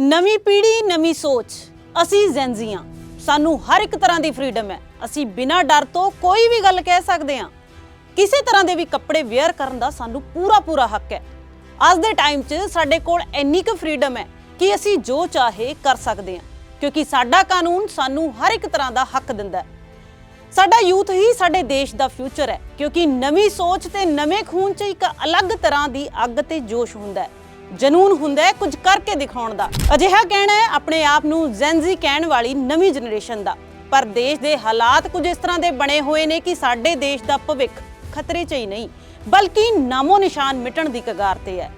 ਨਵੀਂ ਪੀੜ੍ਹੀ, ਨਵੀਂ ਸੋਚ। ਅਸੀਂ ਜ਼ੈਨਜ਼ੀਆਂ ਸਾਨੂੰ ਹਰ ਇੱਕ ਤਰ੍ਹਾਂ ਦੀ ਫ੍ਰੀडम ਹੈ। ਅਸੀਂ ਬਿਨਾਂ ਡਰ ਤੋਂ ਕੋਈ ਵੀ ਗੱਲ ਕਹਿ ਸਕਦੇ ਹਾਂ। ਕਿਸੇ ਤਰ੍ਹਾਂ ਦੇ ਵੀ ਕੱਪੜੇ ਵੇਅਰ ਕਰਨ ਦਾ ਸਾਨੂੰ ਪੂਰਾ ਪੂਰਾ ਹੱਕ ਹੈ। ਅੱਜ ਦੇ ਟਾਈਮ 'ਚ ਸਾਡੇ ਕੋਲ ਇੰਨੀ ਕੁ ਫ੍ਰੀडम ਹੈ ਕਿ ਅਸੀਂ ਜੋ ਚਾਹੇ ਕਰ ਸਕਦੇ ਹਾਂ। ਕਿਉਂਕਿ ਸਾਡਾ ਕਾਨੂੰਨ ਸਾਨੂੰ ਹਰ ਇੱਕ ਤਰ੍ਹਾਂ ਦਾ ਹੱਕ ਦਿੰਦਾ ਹੈ। ਸਾਡਾ ਯੂਥ ਹੀ ਸਾਡੇ ਦੇਸ਼ ਦਾ ਫਿਊਚਰ ਹੈ। ਕਿਉਂਕਿ ਨਵੀਂ ਸੋਚ ਤੇ ਨਵੇਂ ਖੂਨ 'ਚ ਇੱਕ ਅਲੱਗ ਤਰ੍ਹਾਂ ਦੀ ਅੱਗ ਤੇ ਜੋਸ਼ ਹੁੰਦਾ ਹੈ। ਜਨੂਨ ਹੁੰਦਾ ਹੈ ਕੁਝ ਕਰਕੇ ਦਿਖਾਉਣ ਦਾ। ਅਜਿਹਾ ਕਹਿਣਾ ਹੈ, ਆਪਣੇ ਆਪ ਨੂੰ ਜੈਨਜ਼ੀ ਕਹਿਣ ਵਾਲੀ ਨਵੀਂ ਜਨਰੇਸ਼ਨ ਦਾ। ਪਰ ਦੇਸ਼ ਦੇ ਹਾਲਾਤ ਕੁਝ ਇਸ ਤਰ੍ਹਾਂ ਦੇ ਬਣੇ ਹੋਏ ਨੇ ਕਿ ਸਾਡੇ ਦੇਸ਼ ਦਾ ਭਵਿੱਖ ਖਤਰੇ 'ਚ ਹੀ ਨਹੀਂ, ਬਲਕਿ ਨਾਮੋ ਨਿਸ਼ਾਨ ਮਿਟਣ ਦੀ ਕਗਾਰ ਤੇ ਹੈ।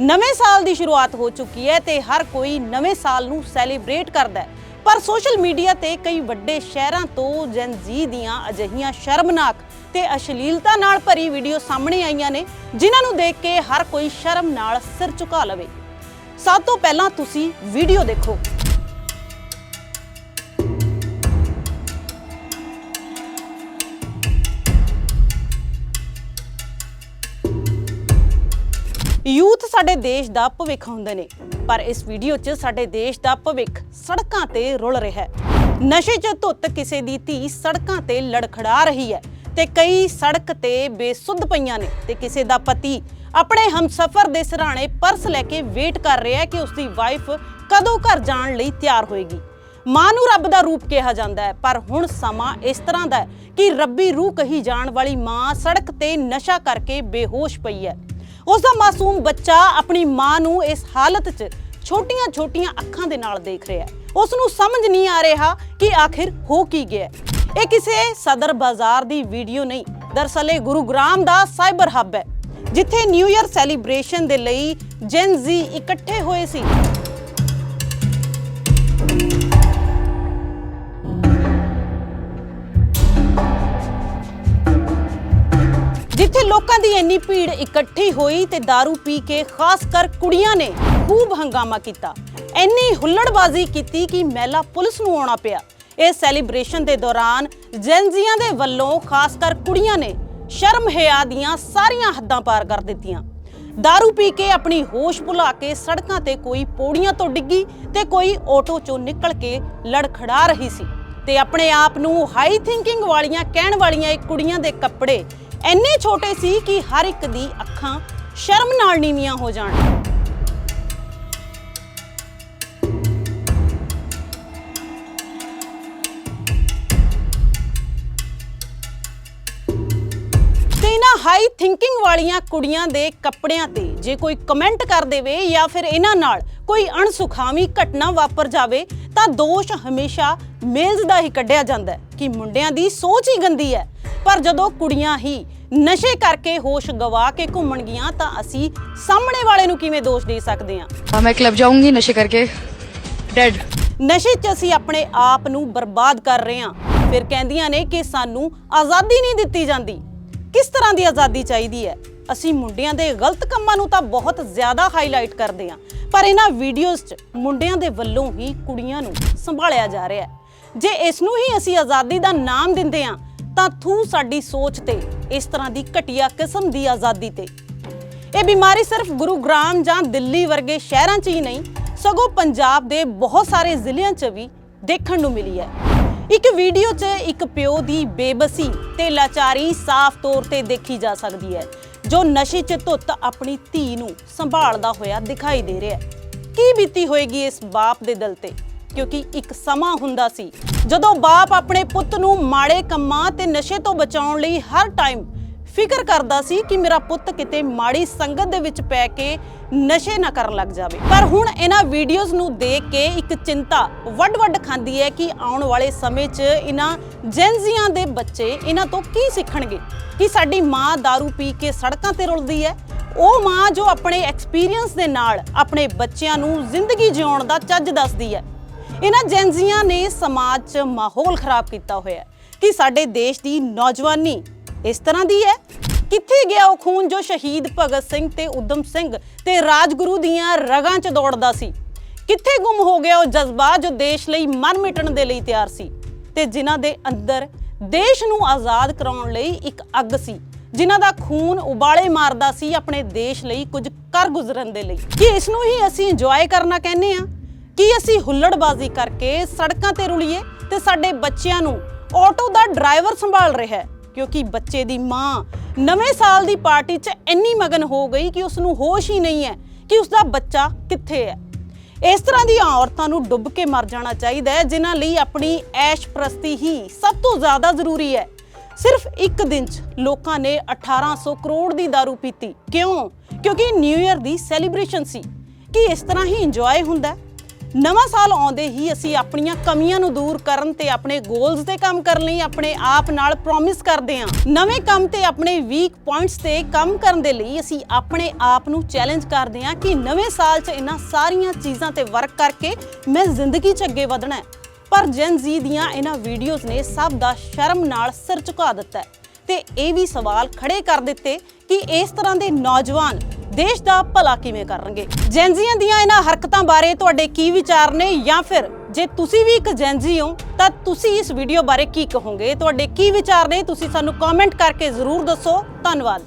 ਨਵੇਂ ਸਾਲ ਦੀ ਸ਼ੁਰੂਆਤ ਹੋ ਚੁੱਕੀ ਹੈ ਤੇ ਹਰ ਕੋਈ ਨਵੇਂ ਸਾਲ ਨੂੰ ਸੈਲੀਬ੍ਰੇਟ ਕਰਦਾ ਹੈ। ਪਰ ਸੋਸ਼ਲ ਮੀਡੀਆ ਤੇ ਕਈ ਵੱਡੇ ਸ਼ਹਿਰਾਂ ਤੋਂ ਜਨਜ਼ੀ ਦੀਆਂ ਅਜਿਹੀਆਂ ਸ਼ਰਮਨਾਕ ਤੇ ਅਸ਼ਲੀਲਤਾ ਨਾਲ ਭਰੀ ਵੀਡੀਓ ਸਾਹਮਣੇ ਆਈਆਂ ਨੇ, ਜਿਨ੍ਹਾਂ ਨੂੰ ਦੇਖ ਕੇ ਹਰ ਕੋਈ ਸ਼ਰਮ ਨਾਲ ਸਿਰ ਝੁਕਾ ਲਵੇ। ਸਭ ਤੋਂ ਪਹਿਲਾਂ ਤੁਸੀਂ ਵੀਡੀਓ ਦੇਖੋ। ਯੂਥ ਸਾਡੇ ਦੇਸ਼ ਦਾ ਭਵਿੱਖ ਹੁੰਦੇ ਨੇ, ਪਰ ਇਸ ਵੀਡੀਓ 'ਚ ਸਾਡੇ ਦੇਸ਼ ਦਾ ਭਵਿੱਖ ਸੜਕਾਂ ਤੇ ਰੁਲ ਰਿਹਾ ਹੈ। ਨਸ਼ੇ 'ਚ ਧੁੱਤ ਕਿਸੇ ਦੀ ਧੀ ਸੜਕਾਂ ਤੇ ਲੜਖੜਾ ਰਹੀ ਹੈ ਤੇ ਕਈ ਸੜਕ ਤੇ ਬੇਸੁੱਧ ਪਈਆਂ ਨੇ ਤੇ ਕਿਸੇ ਦਾ ਪਤੀ ਆਪਣੇ ਹਮਸਫਰ ਦੇ ਸਿਰਹਾਣੇ ਪਰਸ ਲੈ ਕੇ ਵੇਟ ਕਰ ਰਿਹਾ ਹੈ ਕਿ ਉਸ ਦੀ ਵਾਈਫ ਕਦੋਂ ਘਰ ਜਾਣ ਲਈ ਤਿਆਰ ਹੋਏਗੀ। ਮਾਂ ਨੂੰ ਰੱਬ ਦਾ ਰੂਪ ਕਿਹਾ ਜਾਂਦਾ ਹੈ, ਪਰ ਹੁਣ ਸਮਾਂ ਇਸ ਤਰ੍ਹਾਂ ਦਾ ਹੈ ਕਿ ਰੱਬੀ ਰੂਹ ਕਹੀ ਜਾਣ ਵਾਲੀ ਮਾਂ ਸੜਕ ਤੇ ਨਸ਼ਾ ਕਰਕੇ ਬੇਹੋਸ਼ ਪਈ ਹੈ। ਉਸ ਦਾ ਮਾਸੂਮ ਬੱਚਾ ਆਪਣੀ ਮਾਂ ਨੂੰ ਇਸ ਹਾਲਤ 'ਚ ਛੋਟੀਆਂ-ਛੋਟੀਆਂ ਅੱਖਾਂ ਦੇ ਨਾਲ ਦੇਖ ਰਿਹਾ ਹੈ। ਉਸ ਨੂੰ ਸਮਝ ਨਹੀਂ ਆ ਰਿਹਾ ਕਿ ਆਖਿਰ ਹੋ ਕੀ ਗਿਆ ਇਹ ਕਿਸੇ ਸਦਰ ਬਾਜ਼ਾਰ ਦੀ ਵੀਡੀਓ ਨਹੀਂ ਦਰਅਸਲ ਇਹ ਗੁਰੂਗ੍ਰਾਮ ਦਾ ਸਾਈਬਰ ਹੱਬ ਹੈ, ਜਿੱਥੇ ਨਿਊ ਇਅਰ ਸੈਲੀਬ੍ਰੇਸ਼ਨ ਦੇ ਲਈ ਜੈਨ ਜ਼ੀ ਇਕੱਠੇ ਹੋਏ ਸੀ। ਲੋਕਾਂ ਦੀ ਇੰਨੀ ਭੀੜ ਇਕੱਠੀ ਹੋਈ ਤੇ दारू ਪੀ ਕੇ ਖਾਸ ਕਰ ਕੁੜੀਆਂ ਨੇ ਖੂਬ ਹੰਗਾਮਾ ਕੀਤਾ ਇੰਨੀ ਹੁੱਲੜਬਾਜ਼ੀ ਕੀਤੀ ਕਿ ਮਹਿਲਾ ਪੁਲਿਸ ਨੂੰ ਆਉਣਾ ਪਿਆ ਇਹ ਸੈਲੀਬ੍ਰੇਸ਼ਨ ਦੇ ਦੌਰਾਨ ਜੈਨਜ਼ੀਆਂ ਦੇ ਵੱਲੋਂ ਖਾਸ ਕਰ ਕੁੜੀਆਂ ਨੇ ਸ਼ਰਮ ਹਿਆ ਦੀਆਂ ਸਾਰੀਆਂ ਹੱਦਾਂ ਪਾਰ ਕਰ ਦਿੱਤੀਆਂ दारू ਪੀ ਕੇ ਆਪਣੀ ਹੋਸ਼ ਭੁਲਾ ਕੇ ਸੜਕਾਂ ਤੇ ਕੋਈ ਪੌੜੀਆਂ ਤੋਂ ਡਿੱਗੀ ਤੇ ਕੋਈ ਆਟੋ ਚੋਂ ਨਿਕਲ ਕੇ ਲੜਖੜਾ ਰਹੀ ਸੀ ਤੇ ਆਪਣੇ ਆਪ ਨੂੰ ਹਾਈ ਥਿੰਕਿੰਗ ਵਾਲੀਆਂ ਕਹਿਣ ਵਾਲੀਆਂ ਇਹ ਕੁੜੀਆਂ ਦੇ ਕੱਪੜੇ ਇੰਨੇ ਛੋਟੇ ਸੀ ਕਿ ਹਰ ਇੱਕ ਦੀ ਅੱਖਾਂ ਸ਼ਰਮ ਨਾਲ ਨੀਵੀਆਂ ਹੋ ਜਾਣ। ਤੇ ਇਹਨਾਂ ਹਾਈ ਥਿੰਕਿੰਗ ਵਾਲੀਆਂ ਕੁੜੀਆਂ ਦੇ ਕੱਪੜਿਆਂ ਤੇ ਜੇ ਕੋਈ ਕਮੈਂਟ ਕਰ ਦੇਵੇ ਜਾਂ ਫਿਰ ਇਹਨਾਂ ਨਾਲ ਕੋਈ ਅਣਸੁਖਾਵੀ ਘਟਨਾ ਵਾਪਰ ਜਾਵੇ, ਤਾਂ ਦੋਸ਼ ਹਮੇਸ਼ਾ ਮੇਲਜ਼ ਦਾ ਹੀ ਕੱਢਿਆ ਜਾਂਦਾ ਕਿ ਮੁੰਡਿਆਂ ਦੀ ਸੋਚ ਹੀ ਗੰਦੀ ਹੈ। ਪਰ ਜਦੋਂ ਕੁੜੀਆਂ ਹੀ ਨਸ਼ੇ ਕਰਕੇ ਹੋਸ਼ ਗਵਾ ਕੇ ਘੁੰਮਣਗੀਆਂ ਤਾਂ ਅਸੀਂ ਸਾਹਮਣੇ ਵਾਲੇ ਨੂੰ ਕਿਵੇਂ ਦੋਸ਼ ਦੇ ਸਕਦੇ ਹਾਂ हाँ, मैं क्लब जाऊंगी नशे करके डेड ਨਸ਼ੇ 'ਚ ਅਸੀਂ ਆਪਣੇ ਆਪ ਨੂੰ ਬਰਬਾਦ ਕਰ ਰਹੇ ਹਾਂ ਫਿਰ ਕਹਿੰਦੀਆਂ ਨੇ ਕਿ ਸਾਨੂੰ ਆਜ਼ਾਦੀ ਨਹੀਂ ਦਿੱਤੀ ਜਾਂਦੀ ਕਿਸ ਤਰ੍ਹਾਂ ਦੀ ਆਜ਼ਾਦੀ ਚਾਹੀਦੀ ਹੈ ਅਸੀਂ ਮੁੰਡਿਆਂ ਦੇ ਗਲਤ ਕੰਮਾਂ ਨੂੰ ਤਾਂ ਬਹੁਤ ਜ਼ਿਆਦਾ ਹਾਈਲਾਈਟ ਕਰਦੇ ਹਾਂ ਪਰ ਇਹਨਾਂ ਵੀਡੀਓਜ਼ 'ਚ ਮੁੰਡਿਆਂ ਦੇ ਵੱਲੋਂ ਹੀ ਕੁੜੀਆਂ ਨੂੰ ਸੰਭਾਲਿਆ ਜਾ ਰਿਹਾ ਹੈ ਜੇ ਇਸ ਨੂੰ ਹੀ ਅਸੀਂ ਆਜ਼ਾਦੀ ਦਾ ਨਾਮ ਦਿੰਦੇ ਹਾਂ ਤਾਂ ਥੂ ਸਾਡੀ ਸੋਚ ਤੇ ਇਸ ਤਰ੍ਹਾਂ ਦੀ ਘਟੀਆ ਕਿਸਮ ਦੀ ਆਜ਼ਾਦੀ ਤੇ। ਇਹ ਬਿਮਾਰੀ ਸਿਰਫ ਗੁਰੂਗ੍ਰਾਮ ਜਾਂ ਦਿੱਲੀ ਵਰਗੇ ਸ਼ਹਿਰਾਂ 'ਚ ਹੀ ਨਹੀਂ, ਸਗੋਂ ਪੰਜਾਬ ਦੇ ਬਹੁਤ ਸਾਰੇ ਜ਼ਿਲ੍ਹਿਆਂ 'ਚ ਵੀ ਦੇਖਣ ਨੂੰ ਮਿਲੀ ਹੈ। ਇੱਕ ਵੀਡੀਓ 'ਚ ਇੱਕ ਪਿਓ ਦੀ ਬੇਬਸੀ ਤੇ ਲਾਚਾਰੀ ਸਾਫ਼ ਤੌਰ ਤੇ ਦੇਖੀ ਜਾ ਸਕਦੀ ਹੈ, ਜੋ ਨਸ਼ੇ 'ਚ ਧੁੱਤ ਆਪਣੀ ਧੀ ਨੂੰ ਸੰਭਾਲਦਾ ਹੋਇਆ ਦਿਖਾਈ ਦੇ ਰਿਹਾ ਹੈ। ਕੀ ਬੀਤੀ ਹੋਏਗੀ ਇਸ ਬਾਪ ਦੇ ਦਿਲ ਤੇ? ਕਿਉਂਕਿ ਇੱਕ ਸਮਾਂ ਹੁੰਦਾ ਸੀ ਜਦੋਂ ਬਾਪ ਆਪਣੇ ਪੁੱਤ ਨੂੰ ਮਾੜੇ ਕੰਮਾਂ ਤੇ ਨਸ਼ੇ ਤੋਂ ਬਚਾਉਣ ਲਈ ਹਰ ਟਾਈਮ ਫਿਕਰ ਕਰਦਾ ਸੀ ਕਿ ਮੇਰਾ ਪੁੱਤ ਕਿਤੇ ਮਾੜੀ ਸੰਗਤ ਦੇ ਵਿੱਚ ਪੈ ਕੇ ਨਸ਼ੇ ਨਾ ਕਰਨ ਲੱਗ ਜਾਵੇ। ਪਰ ਹੁਣ ਇਹਨਾਂ ਵੀਡੀਓਜ਼ ਨੂੰ ਦੇਖ ਕੇ ਇੱਕ ਚਿੰਤਾ ਵੱਡ-ਵੱਡ ਖਾਂਦੀ ਹੈ ਕਿ ਆਉਣ ਵਾਲੇ ਸਮੇਂ 'ਚ ਇਹਨਾਂ ਜੈਨਜ਼ੀਆਂ ਦੇ ਬੱਚੇ ਇਹਨਾਂ ਤੋਂ ਕੀ ਸਿੱਖਣਗੇ? ਕਿ ਸਾਡੀ ਮਾਂ दारू ਪੀ ਕੇ ਸੜਕਾਂ ਤੇ ਰੁਲਦੀ ਹੈ? ਉਹ ਮਾਂ ਜੋ ਆਪਣੇ ਐਕਸਪੀਰੀਅੰਸ ਦੇ ਨਾਲ ਆਪਣੇ ਬੱਚਿਆਂ ਨੂੰ ਜ਼ਿੰਦਗੀ ਜਿਉਣ ਦਾ ਚੱਜ ਦੱਸਦੀ ਹੈ। ਇਹਨਾਂ ਜੈਨਜ਼ੀਆਂ ਨੇ ਸਮਾਜ 'ਚ ਮਾਹੌਲ ਖਰਾਬ ਕੀਤਾ ਹੋਇਆ ਹੈ ਕਿ ਸਾਡੇ ਦੇਸ਼ ਦੀ ਨੌਜਵਾਨੀ ਇਸ ਤਰ੍ਹਾਂ ਦੀ ਹੈ। ਕਿੱਥੇ ਗਿਆ ਉਹ ਖੂਨ ਜੋ ਸ਼ਹੀਦ ਭਗਤ ਸਿੰਘ ਤੇ ਉਦਮ ਸਿੰਘ ਤੇ ਰਾਜਗੁਰੂ ਦੀਆਂ ਰਗਾਂ 'ਚ ਦੌੜਦਾ ਸੀ? ਕਿੱਥੇ ਗੁੰਮ ਹੋ ਗਿਆ ਉਹ ਜਜ਼ਬਾ ਜੋ ਦੇਸ਼ ਲਈ ਮਨ ਮਿਟਣ ਦੇ ਲਈ ਤਿਆਰ ਸੀ? ਤੇ ਜਿਨ੍ਹਾਂ ਦੇ ਅੰਦਰ ਦੇਸ਼ ਨੂੰ ਆਜ਼ਾਦ ਕਰਾਉਣ ਲਈ ਇੱਕ ਅੱਗ ਸੀ, ਜਿਨ੍ਹਾਂ ਦਾ ਖੂਨ ਉਬਾਲੇ ਮਾਰਦਾ ਸੀ ਆਪਣੇ ਦੇਸ਼ ਲਈ ਕੁਝ ਕਰ ਗੁਜ਼ਰਨ ਦੇ ਲਈ। ਕਿ ਇਸ ਨੂੰ ਹੀ ਅਸੀਂ ਇੰਜੋਏ ਕਰਨਾ ਕਹਿੰਦੇ ਆ ਕੀ ਅਸੀਂ ਹੁੱਲੜਬਾਜ਼ੀ ਕਰਕੇ ਸੜਕਾਂ ਤੇ ਰੁਲੀਏ ਤੇ ਸਾਡੇ ਬੱਚਿਆਂ ਨੂੰ ਆਟੋ ਦਾ ਡਰਾਈਵਰ ਸੰਭਾਲ ਰਿਹਾ ਹੈ? ਕਿਉਂਕਿ ਬੱਚੇ ਦੀ ਮਾਂ ਨਵੇਂ ਸਾਲ ਦੀ ਪਾਰਟੀ 'ਚ ਇੰਨੀ ਮਗਨ ਹੋ ਗਈ ਕਿ ਉਸ ਨੂੰ ਹੋਸ਼ ਹੀ ਨਹੀਂ ਹੈ ਕਿ ਉਸ ਦਾ ਬੱਚਾ ਕਿੱਥੇ ਹੈ। ਇਸ ਤਰ੍ਹਾਂ ਦੀਆਂ ਔਰਤਾਂ ਨੂੰ ਡੁੱਬ ਕੇ ਮਰ ਜਾਣਾ ਚਾਹੀਦਾ ਹੈ, ਜਿਨ੍ਹਾਂ ਲਈ ਆਪਣੀ ਐਸ਼ ਪ੍ਰਸਤੀ ਹੀ ਸਭ ਤੋਂ ਜ਼ਿਆਦਾ ਜ਼ਰੂਰੀ ਹੈ। ਸਿਰਫ ਇੱਕ ਦਿਨ 'ਚ ਲੋਕਾਂ ਨੇ 1800 ਕਰੋੜ ਦੀ दारू ਪੀਤੀ। ਕਿਉਂ? ਕਿਉਂਕਿ ਨਿਊ ਇਅਰ ਦੀ ਸੈਲੀਬ੍ਰੇਸ਼ਨ ਸੀ। ਕਿ ਇਸ ਤਰ੍ਹਾਂ ਹੀ ਇੰਜੋਏ ਹੁੰਦਾ ਨਵਾਂ ਸਾਲ ਆਉਂਦੇ ਹੀ ਅਸੀਂ ਆਪਣੀਆਂ ਕਮੀਆਂ ਨੂੰ ਦੂਰ ਕਰਨ ਤੇ ਆਪਣੇ ਗੋਲਸ ਤੇ ਕੰਮ ਕਰਨ ਲਈ ਆਪਣੇ ਆਪ ਨਾਲ ਪ੍ਰੋਮਿਸ ਕਰਦੇ ਹਾਂ। ਨਵੇਂ ਕੰਮ ਤੇ ਆਪਣੇ ਵੀਕ ਪੁਆਇੰਟਸ ਤੇ ਕੰਮ ਕਰਨ ਦੇ ਲਈ ਅਸੀਂ ਆਪਣੇ ਆਪ ਨੂੰ ਚੈਲੰਜ ਕਰਦੇ ਹਾਂ ਕਿ ਨਵੇਂ ਸਾਲ 'ਚ ਇਹਨਾਂ ਸਾਰੀਆਂ ਚੀਜ਼ਾਂ ਤੇ ਵਰਕ ਕਰਕੇ ਮੈਂ ਜ਼ਿੰਦਗੀ 'ਚ ਅੱਗੇ ਵਧਣਾ ਹੈ। ਪਰ ਜਨ ਜ਼ੀ ਦੀਆਂ ਇਹਨਾਂ ਵੀਡੀਓਜ਼ ਨੇ ਸਭ ਦਾ ਸ਼ਰਮ ਨਾਲ ਸਿਰ ਝੁਕਾ ਦਿੱਤਾ ਹੈ। ਤੇ ਇਹ ਵੀ ਸਵਾਲ ਖੜੇ ਕਰ ਦਿੱਤੇ ਕਿ ਇਸ ਤਰ੍ਹਾਂ ਦੇ ਨੌਜਵਾਨ ਦੇਸ਼ ਦਾ ਭਲਾ ਕਿਵੇਂ ਕਰਨਗੇ? ਜੈਨਜ਼ੀਆਂ ਦੀਆਂ ਇਹਨਾਂ ਹਰਕਤਾਂ ਬਾਰੇ ਤੁਹਾਡੇ ਕੀ ਵਿਚਾਰ ਨੇ ਜਾਂ ਫਿਰ ਜੇ ਤੁਸੀਂ ਵੀ ਇੱਕ ਜੈਨਜ਼ੀ ਹੋ, ਤਾਂ ਤੁਸੀਂ ਇਸ ਵੀਡੀਓ ਬਾਰੇ ਕੀ ਕਹੋਗੇ? ਤੁਹਾਡੇ ਕੀ ਵਿਚਾਰ ਨੇ? ਤੁਸੀਂ ਸਾਨੂੰ ਕਮੈਂਟ ਕਰਕੇ ਜ਼ਰੂਰ ਦੱਸੋ। ਧੰਨਵਾਦ।